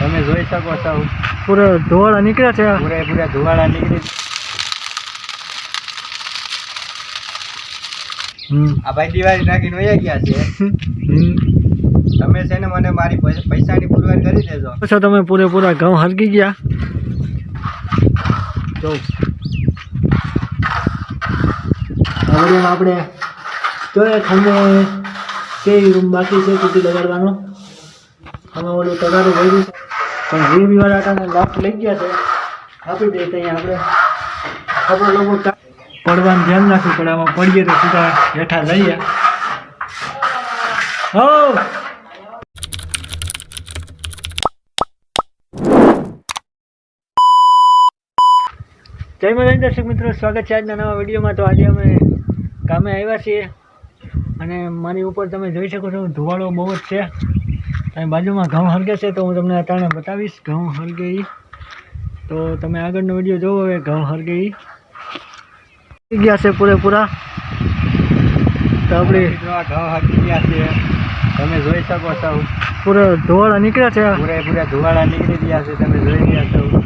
તમે જોઈ શકો છો. પૂરો ધોવાળા નીકળ્યા છે. પૂરા પૂરા ધોવાળા નીકળી હમ. આ ભાઈ દિવાળી નાખીને વયા ગયા છે. તમે છે ને મને મારી પૈસા પૈસાની પુરવાર કરી દેજો. છો તમે પૂરેપૂરા ઘઉં હરકી ગયા? જો. હવે આપણે તો એ ખંભે કેવી રૂમ બાકી છે કુટી લગાડવાનો? અમે ઓલું તગારું ભર્યું પણ વીર વાળા કાને લાફ્ટ લઈ ગયા છે. આપી દે ત્યાં આપણે. આપણે લોકો પડવાનું ધ્યાન રાખવું પડે. આમાં પડીએ તો સીધા હેઠા જઈએ. જય માતા દર્શક મિત્રો, સ્વાગત છે આજના નવા વિડીયોમાં. તો આજે અમે કામે આવ્યા છીએ. અને મારી ઉપર તમે જોઈ શકો છો ધુવાળો બહુ જ છે. અને બાજુમાં ઘઉં હરગે છે તો હું તમને અત્યારે બતાવીશ. ઘઉં ઈ. તો તમે આગળનો વીડિયો જોવો હવે ઘઉં ઈ. થઈ ગયા છે પૂરેપૂરા. તો આપણે ઘઉં હટી ગયા છે. તમે જોઈ શકો છો. પૂરા ધોવાળા નીકળ્યા છે. પૂરેપૂરા ધોવાળા નીકળી ગયા છે તમે જોઈ રહ્યા છો.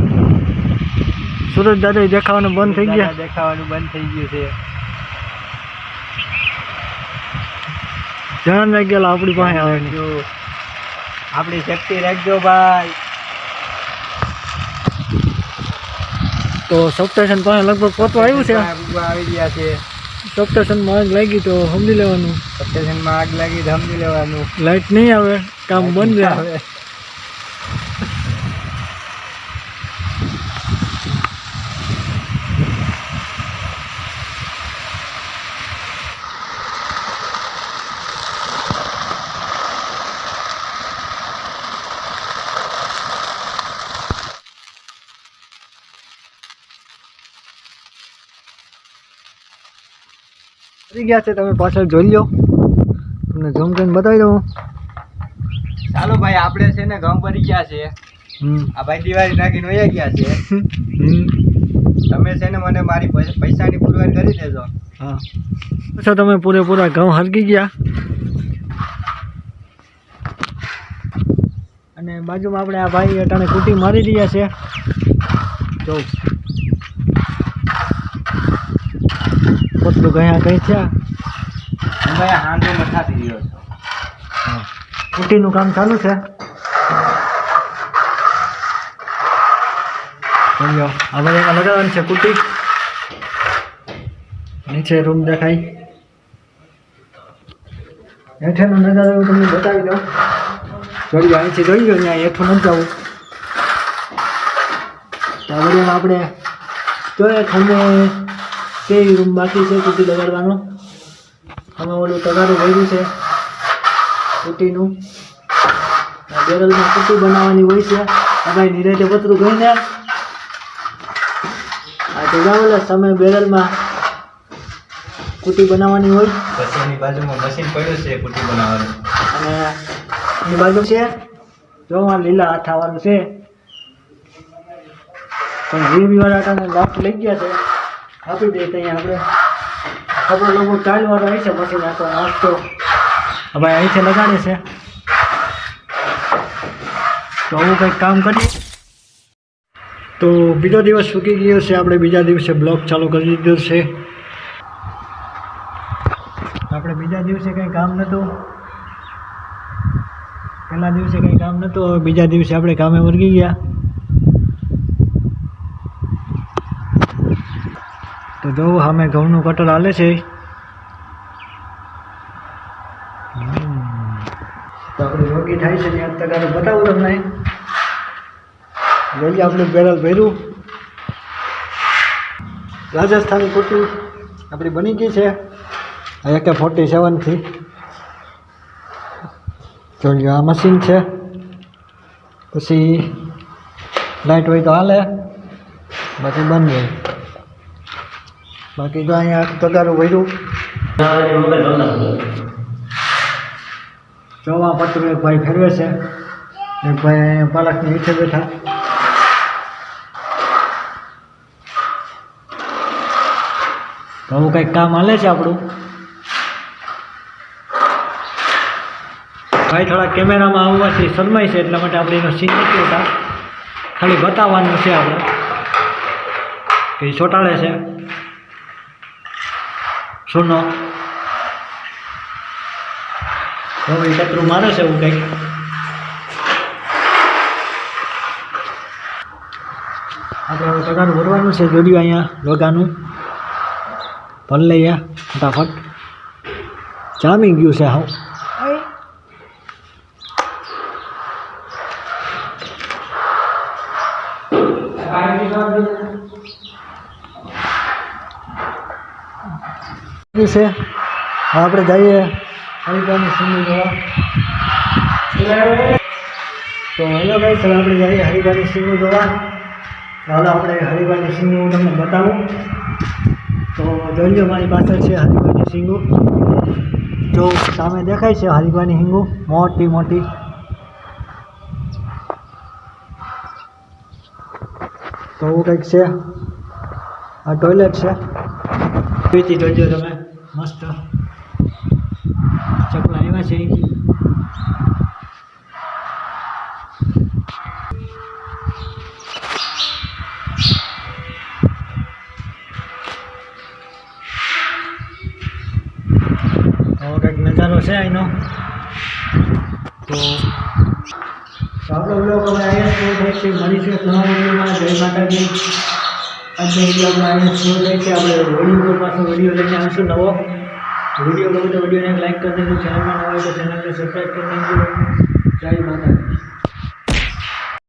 સુરત દાદા દેખાવાનું બંધ થઈ ગયા. દેખાવાનું બંધ થઈ ગયું છે. રાખી ગયેલા આપણી પાસે આવે જો આપણી શક્તિ રાખજો ભાઈ. તો સબસ્ટેશન પાસે લગભગ પહોંચવા આવ્યું છે. આવી ગયા છે. સબસ્ટેશનમાં આગ લાગી તો સમજી લેવાનું. સબસ્ટેશનમાં આગ લાગી તો સમજી લેવાનું. લાઇટ નહીં આવે કામ બંધ રહે. થઈ ગયા છે તમે પાછળ જોઈ લો તમને ઝૂમ કરીને બતાવી દઉં. ચાલો ભાઈ આપણે છે ને ઘઉં ભરી ગયા છે. આ ભાઈ દિવાળી નાખીને વયા ગયા છે. તમે છે ને મને મારી પૈસાની પુરવાર કરી દેજો. હા. છો તમે પૂરેપૂરા ઘઉં હરકી ગયા. અને બાજુમાં આપણે આ ભાઈ અટાણે કૂટી મારી રહ્યા છે. જો. પતલું ગયા કઈ થયા હું ભાઈ હાંડો મથાથી રહ્યો છું. કુટીનું કામ ચાલુ છે. જોઈ લો આ ભાઈ એમાં લગાવવાની છે કુટી. નીચે રૂમ દેખાય. હેઠેનો નજારો હું તમને બતાવી દઉં. જોઈ લો અહીંથી જોઈ લો ત્યાં હેઠું નથી જવું તો આ વિડીયોમાં આપણે જોઈએ ખંભે કેવી રૂમ બાકી છે કુટી લગાડવાનો. અમે ઓલું તગારું ભર્યું છે કુટીનું. બેરલમાં કુટી બનાવવાની હોય છે. અમારી ભાઈ નિરાતે પતરું ગઈને આ તો સમય બેરલમાં કુટી બનાવવાની હોય. પછી એની બાજુમાં મશીન પડ્યું છે કુટી બનાવવાનું. અને એની બાજુ છે જો આ લીલા આવવાનું છે. પણ વીર વાળા લાફ લાફ્ટ લઈ ગયા છે. આપી દે ત્યાં આપણે આપણે લોકો ચાલ વાળો આવી છે મશીન આખો નાસ્તો. હવે અહીંથી લગાડે છે. તો આવું કંઈક કામ કરીએ. તો બીજો દિવસ ચૂકી ગયો છે, આપણે બીજા દિવસે બ્લોક ચાલુ કરી દીધો છે. આપણે બીજા દિવસે કંઈ કામ નહોતું. પહેલા દિવસે કંઈ કામ નહોતું, હવે બીજા દિવસે આપણે કામે વર્ગી ગયા. તો જોવું સામે ઘઉંનું કટર હાલે છે. આપણે રોગી થાય છે ત્યાં તગારું બતાવું તમને. જોઈએ આપણે બેરલ ભર્યું. રાજસ્થાની કુટી આપણી બની ગઈ છે. એક ફોર્ટી સેવનથી જોઈ લો આ મશીન છે. પછી લાઇટ હોય તો હાલે. બાકી બંધ હોય. બાકી તો અહીંયા તગારું ભર્યું. ચોવા પતરું એક ભાઈ ફેરવે છે. એક ભાઈ પાલકની નીચે બેઠા. તો આવું કંઈક કામ હાલે છે આપણું? ભાઈ થોડા કેમેરામાં આવવાથી શરમાય છે, એટલા માટે આપણે એનો સીન હોતા. ખાલી બતાવવાનું છે આપણે. કે ચોંટાડે છે. સોનો. હવે કતરું મારે છે એવું કંઈક. આપણે હવે ટકાનું ભરવાનું છે જોડ્યું અહીંયા લોકાનું ભલ લઈએ ફટાફટ. જામી ગયું છે હાવ. છે. હવે આપણે જઈએ. હરિભાઈની સિંગી જોવા. તો હેલો ભાઈ સર આપણે જઈએ હરિભાઈની સિંગી જોવા. ચાલો આપણે હરિભાઈની સિંગી હું તમને બતાવું. તો જોઈ લો મારી પાસે છે હરિભાઈની સિંગુ જો સામે દેખાય છે હરિભાઈની હિંગુ મોટી મોટી. તો એવું કંઈક છે. આ ટોયલેટ છે. પીતી જોજો તમે. મસ્ત. ચકલા આવ્યા છે નજારો છે અહીંનો તો આપણો બ્લોગ હવે અહીંયા મળીશું નવા વિડીયોમાં. જય માતાજી. આજનો વીડિયો આપણે અહીંયા શરૂ કે આપણે ઉપર પાછો વીડિયો લઈને આવીશું નવો. વીડિયો ગમે તો વિડીયોને લાઈક કરી દેજો. ચેનલમાં નવા હોય તો ચેનલને સબસ્ક્રાઈબ કરી દેજો. જય માતાજી.